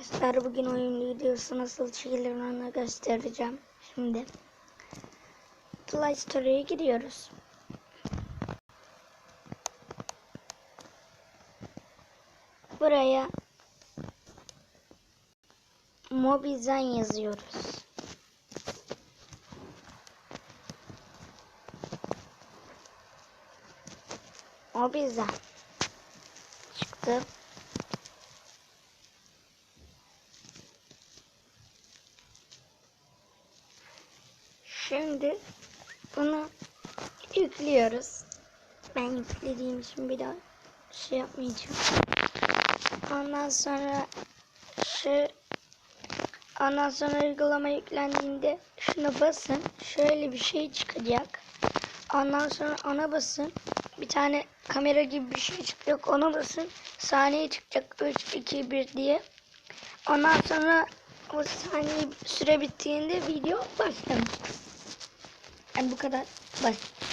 arkadaşlar bugün oyun videosu nasıl çekilir onu göstereceğim. Şimdi Play Store'ya giriyoruz. Buraya Mobizen yazıyoruz. Mobizen çıktı. Şimdi bunu yüklüyoruz. Ben yüklediğim için bir daha şey yapmayacağım. Ondan sonra şu ondan sonra uygulama yüklendiğinde şuna basın. Şöyle bir şey çıkacak. Ondan sonra ona basın. Bir tane kamera gibi bir şey çıkacak. Ona basın. Saniye çıkacak. 3, 2, 1 diye. Ondan sonra o saniye süre bittiğinde video başlamış. Yani bu kadar basit.